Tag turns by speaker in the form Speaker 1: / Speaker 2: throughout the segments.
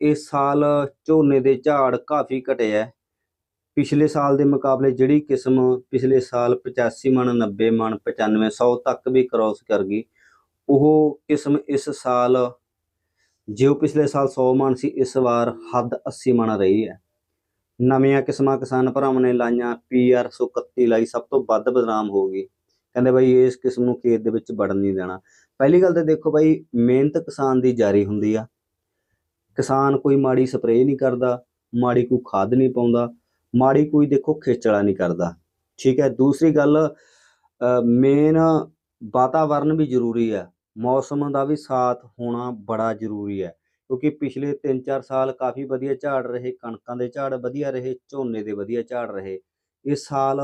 Speaker 1: ਇਸ ਸਾਲ ਝੋਨੇ ਦੇ ਝਾੜ ਕਾਫੀ ਘਟੇ ਹੈ ਪਿਛਲੇ ਸਾਲ ਦੇ ਮੁਕਾਬਲੇ ਜਿਹੜੀ ਕਿਸਮ ਪਿਛਲੇ ਸਾਲ 85 ਮਣ 90 ਮਣ 95 100 ਤੱਕ ਵੀ ਕ੍ਰਾਸ ਕਰ ਗਈ, ਉਹ ਕਿਸਮ ਇਸ ਸਾਲ ਜੋ ਪਿਛਲੇ ਸਾਲ 100 ਮਣ ਸੀ, ਇਸ ਵਾਰ ਹੱਦ 80 ਮਣ ਰਹੀ ਹੈ ਨਵੀਆਂ ਕਿਸਮਾਂ ਕਿਸਾਨ ਭਰਾਵਾਂ ਨੇ ਲਾਈਆਂ ਪੀਆਰ 131 ਲਾਈ, ਸਭ ਤੋਂ ਵੱਧ ਬਦਨਾਮ ਹੋ ਗਈ। ਕਹਿੰਦੇ ਬਾਈ ਇਸ ਕਿਸਮ ਨੂੰ ਖੇਤ ਦੇ ਵਿੱਚ ਵੜਨ ਨਹੀਂ ਦੇਣਾ। ਪਹਿਲੀ ਗੱਲ ਤਾਂ ਦੇਖੋ ਬਾਈ ਮਿਹਨਤ ਕਿਸਾਨ ਦੀ ਜਾਰੀ ਹੁੰਦੀ ਆ। ਕਿਸਾਨ ਕੋਈ ਮਾੜੀ ਸਪਰੇਅ ਨਹੀਂ ਕਰਦਾ, ਮਾੜੀ ਕੋਈ ਖਾਦ ਨਹੀਂ ਪਾਉਂਦਾ, ਮਾੜੀ ਕੋਈ ਦੇਖੋ ਖੇਚਲਾ ਨਹੀਂ ਕਰਦਾ। ਠੀਕ ਹੈ, ਦੂਸਰੀ ਗੱਲ ਮੇਨ ਵਾਤਾਵਰਨ ਵੀ ਜ਼ਰੂਰੀ ਹੈ। ਮੌਸਮ ਦਾ ਵੀ ਸਾਥ ਹੋਣਾ ਬੜਾ ਜ਼ਰੂਰੀ ਹੈ, ਕਿਉਂਕਿ ਪਿਛਲੇ 3-4 ਸਾਲ ਕਾਫੀ ਵਧੀਆ ਝਾੜ ਰਹੇ, ਕਣਕਾਂ ਦੇ ਝਾੜ ਵਧੀਆ ਰਹੇ, ਝੋਨੇ ਦੇ ਵਧੀਆ ਝਾੜ ਰਹੇ। ਇਸ ਸਾਲ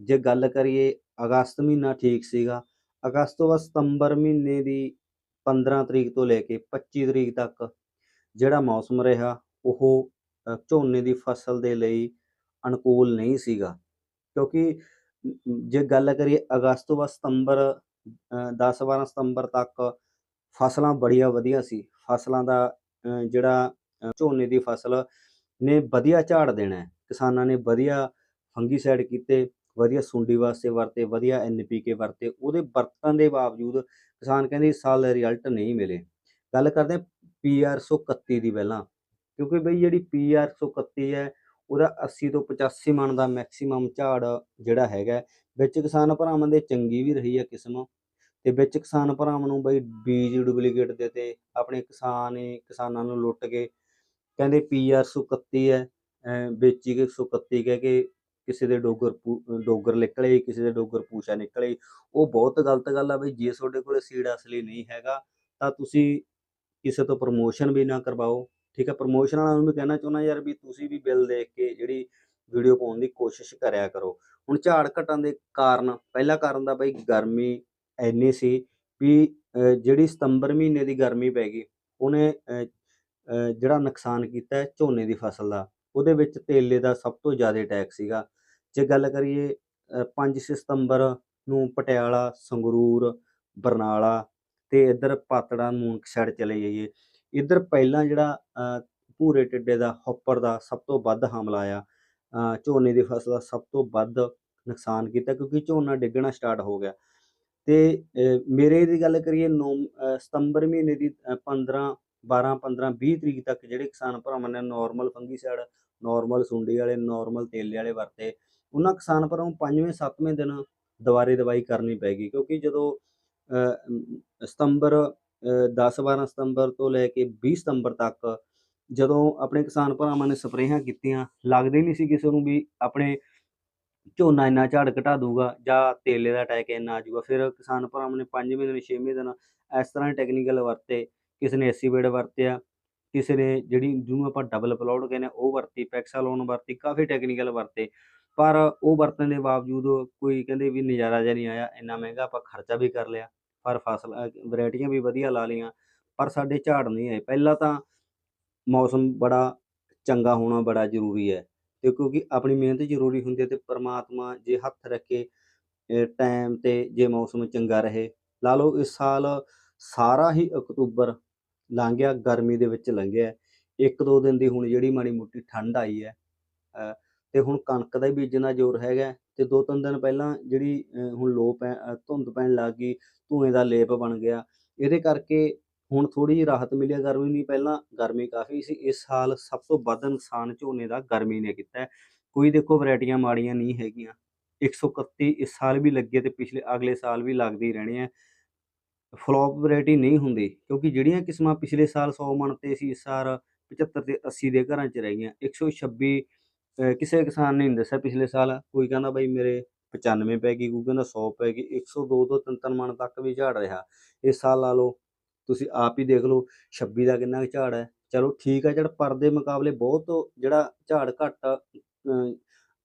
Speaker 1: ਜੇ ਗੱਲ ਕਰੀਏ, ਅਗਸਤ ਮਹੀਨਾ ਠੀਕ ਸੀਗਾ। ਅਗਸਤ ਤੋਂ ਬਾਅਦ ਸਤੰਬਰ ਮਹੀਨੇ ਦੀ 15 ਤਰੀਕ ਤੋਂ ਲੈ ਕੇ 25 ਤਰੀਕ ਤੱਕ ਜਿਹੜਾ ਮੌਸਮ ਰਿਹਾ, ਉਹ ਝੋਨੇ ਦੀ ਫਸਲ ਦੇ ਲਈ ਅਨੁਕੂਲ ਨਹੀਂ ਸੀਗਾ। ਕਿਉਂਕਿ ਜੇ ਗੱਲ ਕਰੀਏ ਅਗਸਤ ਤੋਂ ਬਾਅਦ ਸਤੰਬਰ 10-12 ਸਤੰਬਰ ਤੱਕ ਫਸਲਾਂ ਬੜੀਆਂ ਵਧੀਆ ਸੀ। ਫਸਲਾਂ ਦਾ ਜਿਹੜਾ ਝੋਨੇ ਦੀ ਫਸਲ ਨੇ ਵਧੀਆ ਝਾੜ ਦੇਣਾ ਕਿਸਾਨਾਂ ਨੇ ਵਧੀਆ ਫੰਗੀਸਾਈਡ ਕੀਤੇ, ਵਧੀਆ ਸੁੰਡੀ ਵਾਸਤੇ ਵਰਤੇ, ਵਧੀਆ ਐਨਪੀਕੇ ਵਰਤੇ। ਉਹਦੇ ਵਰਤਣ ਦੇ ਬਾਵਜੂਦ ਕਿਸਾਨ ਕਹਿੰਦੇ ਇਸ ਸਾਲ ਰਿਜ਼ਲਟ ਨਹੀਂ ਮਿਲੇ। ਗੱਲ ਕਰਦੇ ਹਾਂ ਪੀਆਰ 131 ਦੀ ਪਹਿਲਾਂ, ਕਿਉਂਕਿ ਬਈ ਜਿਹੜੀ ਪੀਆਰ 131 ਹੈ, ਉਹਦਾ 80 ਤੋਂ 85 ਮਣ ਦਾ ਮੈਕਸਿਮਮ ਝਾੜ ਜਿਹੜਾ ਹੈਗਾ ਵਿੱਚ ਕਿਸਾਨ ਭਰਾਵਾਂ ਦੇ ਚੰਗੀ ਵੀ ਰਹੀ ਹੈ ਕਿਸਮ ਤੇ ਵਿੱਚ ਕਿਸਾਨ ਭਰਾਵਾਂ ਨੂੰ ਬਈ ਬੀਜ ਡੁਪਲੀਕੇਟ ਦੇ ਤੇ ਆਪਣੇ ਕਿਸਾਨ ਕਿਸਾਨਾਂ ਨੂੰ ਲੁੱਟ ਕੇ ਕਹਿੰਦੇ ਪੀਆਰ 131 ਹੈ ਅਮ ਵੇਚੀ ਕੇ 131 ਕਹਿ ਕੇ ਕਿਸੇ ਦੇ ਡੋਗਰ ਪੂ- ਡੋਗਰ ਨਿਕਲੇ, ਕਿਸੇ ਦੇ ਡੋਗਰ ਪੂਛਾ ਨਿਕਲੇ, ਉਹ ਬਹੁਤ ਗਲਤ ਗੱਲ ਆ ਬਈ ਜੇ ਤੁਹਾਡੇ ਕੋਲੇ ਸੀਡ ਅਸਲੀ ਨਹੀਂ ਹੈਗਾ, ਤਾਂ ਤੁਸੀਂ ਕਿਸੇ ਤੋਂ ਪ੍ਰਮੋਸ਼ਨ ਵੀ ਨਾ ਕਰਵਾਓ ਠੀਕ ਹੈ? ਪ੍ਰਮੋਸ਼ਨ ਵਾਲਿਆਂ ਨੂੰ ਵੀ ਕਹਿਣਾ ਚਾਹੁੰਦਾ ਯਾਰ ਵੀ ਤੁਸੀਂ ਵੀ ਬਿੱਲ ਦੇਖ ਕੇ ਜਿਹੜੀ ਵੀਡੀਓ ਪਾਉਣ ਦੀ ਕੋਸ਼ਿਸ਼ ਕਰਿਆ ਕਰੋ। ਹੁਣ ਝਾੜ ਘਟਣ ਦੇ ਕਾਰਨ ਪਹਿਲਾ ਕਾਰਨ ਦਾ ਬਈ ਗਰਮੀ ਇੰਨੀ ਸੀ ਵੀ ਜਿਹੜੀ ਸਤੰਬਰ ਮਹੀਨੇ ਦੀ ਗਰਮੀ ਪੈ ਗਈ ਉਹਨੇ ਜਿਹੜਾ ਨੁਕਸਾਨ ਕੀਤਾ ਝੋਨੇ ਦੀ ਫਸਲ ਦਾ ਉਹਦੇ ਵਿੱਚ ਤੇਲੇ ਦਾ ਸਭ ਤੋਂ ਜ਼ਿਆਦਾ ਟੈਕਸ ਸੀਗਾ। ਜੇ ਗੱਲ ਕਰੀਏ ਅਹ, 5 ਸਤੰਬਰ ਨੂੰ ਪਟਿਆਲਾ ਸੰਗਰੂਰ ਬਰਨਾਲਾ ਤੇ ਇੱਧਰ ਪਾਤੜਾ ਮੂਨਕ ਸਾਈਡ ਚਲੇ ਜਾਈਏ। ਇੱਧਰ ਪਹਿਲਾਂ ਜਿਹੜਾ ਭੂਰੇ ਟਿੱਡੇ ਦਾ ਹੌਪਰ ਦਾ ਸਭ ਤੋਂ ਵੱਧ ਹਮਲਾ ਆ ਝੋਨੇ ਦੀ ਫਸਲ ਦਾ ਸਭ ਤੋਂ ਵੱਧ ਨੁਕਸਾਨ ਕੀਤਾ ਕਿਉਂਕਿ ਝੋਨਾ ਡਿੱਗਣਾ ਸਟਾਰਟ ਹੋ ਗਿਆ। ਤੇ ਮੇਰੇ ਦੀ ਗੱਲ ਕਰੀਏ ਨੌ ਸਤੰਬਰ ਮਹੀਨੇ ਦੀ ਅਹ, 15 12 15 20 ਤਰੀਕ ਤੱਕ ਜਿਹੜੇ ਕਿਸਾਨ ਭਰਾਵਾਂ ਨੇ ਨਾਰਮਲ ਫੰਗੀਸਾਈਡ ਨਾਰਮਲ ਸੁੰਡੀ ਵਾਲੇ ਨਾਰਮਲ ਤੇਲੇ ਵਾਲੇ ਵਰਤੇ ਉਹਨਾਂ ਕਿਸਾਨ ਭਰਾਵਾਂ ਨੂੰ ਪੰਜਵੇਂ ਸੱਤਵੇਂ ਦਿਨ ਦੁਬਾਰੇ ਦਵਾਈ ਕਰਨੀ ਪੈ ਕਿਉਂਕਿ ਜਦੋਂ ਸਤੰਬਰ 10 12 ਸਤੰਬਰ ਤੋਂ ਲੈ ਕੇ 20 ਸਤੰਬਰ ਤੱਕ ਜਦੋਂ ਆਪਣੇ ਕਿਸਾਨ ਭਰਾਵਾਂ ਨੇ ਸਪਰੇਹਾਂ ਕੀਤੀਆਂ, ਲੱਗਦੇ ਨਹੀਂ ਸੀ ਕਿਸੇ ਨੂੰ ਵੀ ਆਪਣੇ ਝੋਨਾ ਇੰਨਾ ਝਾੜ ਘਟਾ ਦੂਗਾ ਜਾਂ ਤੇਲੇ ਦਾ ਅਟੈਕ ਇੰਨਾ ਆ ਜਾਊਗਾ। ਫਿਰ ਕਿਸਾਨ ਭਰਾਵਾਂ ਨੇ ਪੰਜਵੇਂ ਦਿਨ, ਛੇਵੇਂ ਦਿਨ ਇਸ ਤਰ੍ਹਾਂ ਟੈਕਨੀਕਲ ਵਰਤੇ, ਕਿਸੇ ਨੇ ਐਸੀਵੇਡ ਵਰਤਿਆ, ਕਿਸੇ ਨੇ ਜਿਹੜੀ ਜਿਹਨੂੰ ਆਪਾਂ ਡਬਲ ਪਲਾਉਡ ਕਹਿੰਦੇ ਆ ਉਹ ਵਰਤੀ ਪੈਕਸਾਲੋਨ ਵਰਤੀ, ਕਾਫੀ ਟੈਕਨੀਕਲ ਵਰਤੇ। ਪਰ ਉਹ ਵਰਤਣ ਦੇ ਬਾਵਜੂਦ ਕੋਈ ਕਹਿੰਦੇ ਵੀ ਨਜ਼ਾਰਾ ਜਿਹਾ ਨਹੀਂ ਆਇਆ, ਇੰਨਾ ਮਹਿੰਗਾ ਆਪਾਂ ਖਰਚਾ ਵੀ ਕਰ ਲਿਆ। ਪਰ ਫਸਲ ਵੈਰਾਈਟੀਆਂ ਵੀ ਵਧੀਆ ਲਾ ਲਈਆਂ ਪਰ ਸਾਡੇ ਝਾੜ ਨਹੀਂ ਆਏ। ਪਹਿਲਾਂ ਤਾਂ ਮੌਸਮ ਬੜਾ ਚੰਗਾ ਹੋਣਾ ਬੜਾ ਜ਼ਰੂਰੀ ਹੈ ਤੇ ਕਿਉਂਕਿ ਆਪਣੀ ਮਿਹਨਤ ਜ਼ਰੂਰੀ ਹੁੰਦੀ ਹੈ ਤੇ ਪ੍ਰਮਾਤਮਾ ਜੇ ਹੱਥ ਰੱਖੇ ਟਾਈਮ ਤੇ ਜੇ ਮੌਸਮ ਚੰਗਾ ਰਹੇ। ਲਾ ਲਓ ਇਸ ਸਾਲ ਸਾਰਾ ਹੀ ਅਕਤੂਬਰ ਲੰਘ ਗਿਆ ਗਰਮੀ ਦੇ ਵਿੱਚ ਲੰਘਿਆ। ਇੱਕ ਦੋ ਦਿਨ ਦੀ ਹੁਣ ਜਿਹੜੀ ਮਾੜੀ ਮੋਟੀ ਠੰਡ ਆਈ ਹੈ ਅ, ਤੇ ਹੁਣ ਕਣਕ ਦਾ ਹੀ ਬੀਜਣ ਦਾ ਜ਼ੋਰ ਹੈਗਾ। ਤੇ ਦੋ ਤਿੰਨ ਦਿਨ ਪਹਿਲਾਂ ਜਿਹੜੀ ਹੁਣ ਲੋ ਪੈ ਧੁੰਦ ਪੈਣ ਲੱਗ ਗਈ, ਧੂਏ ਦਾ ਲੇਪ ਬਣ ਗਿਆ। ਇਹਦੇ ਕਰਕੇ ਹੁਣ ਥੋੜੀ ਜਿਹੀ ਰਾਹਤ ਮਿਲਿਆ ਗਰਮੀ ਨਹੀਂ ਪਹਿਲਾਂ ਗਰਮੀ ਕਾਫੀ ਸੀ, ਇਸ ਸਾਲ ਸਭ ਤੋਂ ਵੱਧ ਨੁਕਸਾਨ ਝੋਨੇ ਦਾ ਗਰਮੀ ਨੇ ਕੀਤਾ। ਕੋਈ ਦੇਖੋ ਵੈਰਾਈਟੀਆਂ ਮਾੜੀਆਂ ਨਹੀਂ ਹੈਗੀਆਂ। 131 ਇਸ ਸਾਲ ਵੀ ਲੱਗੇ ਤੇ ਪਿਛਲੇ, ਅਗਲੇ ਸਾਲ ਵੀ ਲੱਗਦੇ ਹੀ ਰਹਿਣੇ ਆ। ਫਲॉप ਵੈਰਾਈਟੀ ਨਹੀਂ ਹੁੰਦੀ, ਕਿਉਂਕਿ ਜਿਹੜੀਆਂ ਕਿਸਮਾਂ ਪਿਛਲੇ ਸਾਲ 100 ਮਣ ਤੇ ਸੀ, ਇਸ ਸਾਲ 75 ਤੇ 80 ਦੇ ਘਰਾਂ 'ਚ ਰਹਿ ਗਈਆਂ। 126 ਅਹ ਕਿਸੇ ਕਿਸਾਨ ਨੇ ਨਹੀਂ ਦੱਸਿਆ ਪਿਛਲੇ ਸਾਲ ਕੋਈ ਕਹਿੰਦਾ ਬਾਈ ਮੇਰੇ 95 ਪੈ ਗਈ ਕੋਈ ਕਹਿੰਦਾ 100 ਪੈ ਗਈ 102 ਤੋਂ 3-3 ਮਣ ਤੱਕ ਵੀ ਝਾੜ ਰਿਹਾ। ਇਸ ਸਾਲ ਲਾ ਲਓ ਤੁਸੀਂ ਆਪ ਹੀ ਦੇਖ ਲਓ 26 ਦਾ ਕਿੰਨਾ ਕੁ ਝਾੜ ਹੈ। ਚਲੋ ਠੀਕ ਹੈ ਜਿਹੜਾ ਪਰ ਦੇ ਮੁਕਾਬਲੇ ਬਹੁਤ ਜਿਹੜਾ ਝਾੜ ਘੱਟ ਅਹ,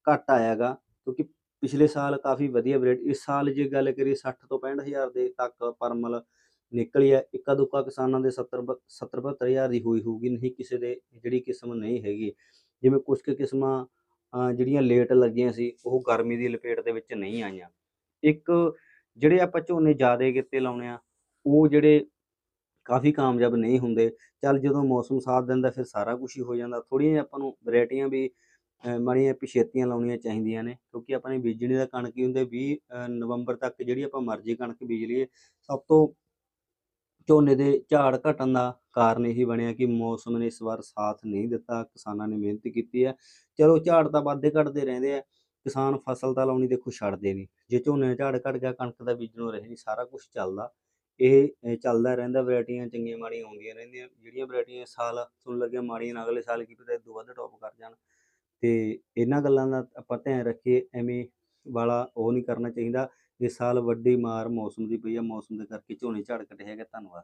Speaker 1: ਘੱਟ ਆਇਆਗਾ ਕਿਉਂਕਿ ਪਿਛਲੇ ਸਾਲ ਕਾਫੀ ਵਧੀਆ ਵੈਰਾਈਟੀ ਇਸ ਸਾਲ ਜੇ ਗੱਲ ਕਰੀਏ 60 ਤੋਂ 65000 ਦੇ ਤੱਕ ਪਰਮਲ ਨਿਕਲੀ ਹੈ ਇੱਕਾ ਦੁੱਕਾ ਕਿਸਾਨਾਂ ਦੇ 70 70 72000 ਦੀ ਹੋਈ ਹੋਊਗੀ ਨਹੀਂ ਕਿਸੇ ਦੇ ਜਿਹੜੀ ਕਿਸਮ ਨਹੀਂ ਹੈਗੀ। ਜਿਵੇਂ ਕੁਝ ਕੁ ਕਿਸਮਾਂ ਜਿਹੜੀਆਂ ਲੇਟ ਲੱਗੀਆਂ ਸੀ ਉਹ ਗਰਮੀ ਦੀ ਲਪੇਟ ਦੇ ਵਿੱਚ ਨਹੀਂ ਆਈਆਂ। ਇੱਕ ਜਿਹੜੇ ਆਪਾਂ ਝੋਨੇ ਜ਼ਿਆਦਾ ਕਿਤੇ ਲਾਉਣੇ ਆ ਉਹ ਜਿਹੜੇ ਕਾਫੀ ਕਾਮਯਾਬ ਨਹੀਂ ਹੁੰਦੇ। ਚੱਲ ਜਦੋਂ ਮੌਸਮ ਸਾਥ ਦਿੰਦਾ ਫਿਰ ਸਾਰਾ ਕੁਝ ਹੀ ਹੋ ਜਾਂਦਾ। ਥੋੜ੍ਹੀਆਂ ਜਿਹੀਆਂ ਆਪਾਂ ਨੂੰ ਵੈਰਾਈਟੀਆਂ ਵੀ ਅ, ਮਾੜੀਆਂ ਪਿਛੇਤੀਆਂ ਲਾਉਣੀਆਂ ਚਾਹੀਦੀਆਂ ਨੇ ਕਿਉਂਕਿ ਆਪਾਂ ਨੇ ਬੀਜਣੀ ਦਾ ਕਣਕ ਹੀ ਹੁੰਦੇ 20 ਨਵੰਬਰ ਤੱਕ ਜਿਹੜੀ ਆਪਾਂ ਮਰਜ਼ੀ ਕਣਕ ਬੀਜ ਲਈਏ ਸਭ ਤੋਂ ਝੋਨੇ ਦੇ ਝਾੜ ਘਟਣ ਦਾ ਕਾਰਨ ਇਹੀ ਬਣਿਆ ਕਿ ਮੌਸਮ ਨੇ ਇਸ ਵਾਰ ਸਾਥ ਨਹੀਂ ਦਿੱਤਾ। ਕਿਸਾਨਾਂ ਨੇ ਮਿਹਨਤ ਕੀਤੀ ਹੈ। ਚਲੋ ਝਾੜ ਤਾਂ ਵਾਧੇ ਘਟਦੇ ਰਹਿੰਦੇ ਆ। ਕਿਸਾਨ ਫਸਲ ਤਾਂ ਲਾਉਣੀ ਦੇਖੋ ਛੱਡਦੇ ਨਹੀਂ। ਜੇ ਝੋਨੇ ਦਾ ਝਾੜ ਘਟ ਗਿਆ, ਕਣਕ ਦਾ ਬੀਜਣੋਂ ਰਹੇ ਨਹੀਂ, ਸਾਰਾ ਕੁਝ ਚੱਲਦਾ। ਇਹ ਚੱਲਦਾ ਰਹਿੰਦਾ, ਵੈਰਾਈਟੀਆਂ ਚੰਗੀਆਂ ਮਾੜੀਆਂ ਆਉਂਦੀਆਂ ਰਹਿੰਦੀਆਂ। ਜਿਹੜੀਆਂ ਵੈਰਾਈਟੀਆਂ ਇਸ ਸਾਲ ਤੁਹਾਨੂੰ ਲੱਗਿਆ ਮਾੜੀਆਂ ਨਾ, ਅਗਲੇ ਸਾਲ ਕੀ ਪਤਾ ਇਹ ਤੋਂ ਵੱਧ ਟੌਪ ਕਰ ਜਾਣ। ਤੇ ਇਹਨਾਂ ਗੱਲਾਂ ਦਾ ਆਪਾਂ ਧਿਆਨ ਰੱਖੀਏ। ਐਵੇਂ ਵਾਲਾ ਉਹ ਨਹੀਂ ਕਰਨਾ ਚਾਹੀਦਾ। ਇਸ ਸਾਲ ਵੱਡੀ ਮਾਰ ਮੌਸਮ ਦੀ ਪਈ ਆ, ਮੌਸਮ ਦੇ ਕਰਕੇ ਝੋਨੇ ਝਾੜ ਘਟੇ ਹੈਗੇ ਧੰਨਵਾਦ।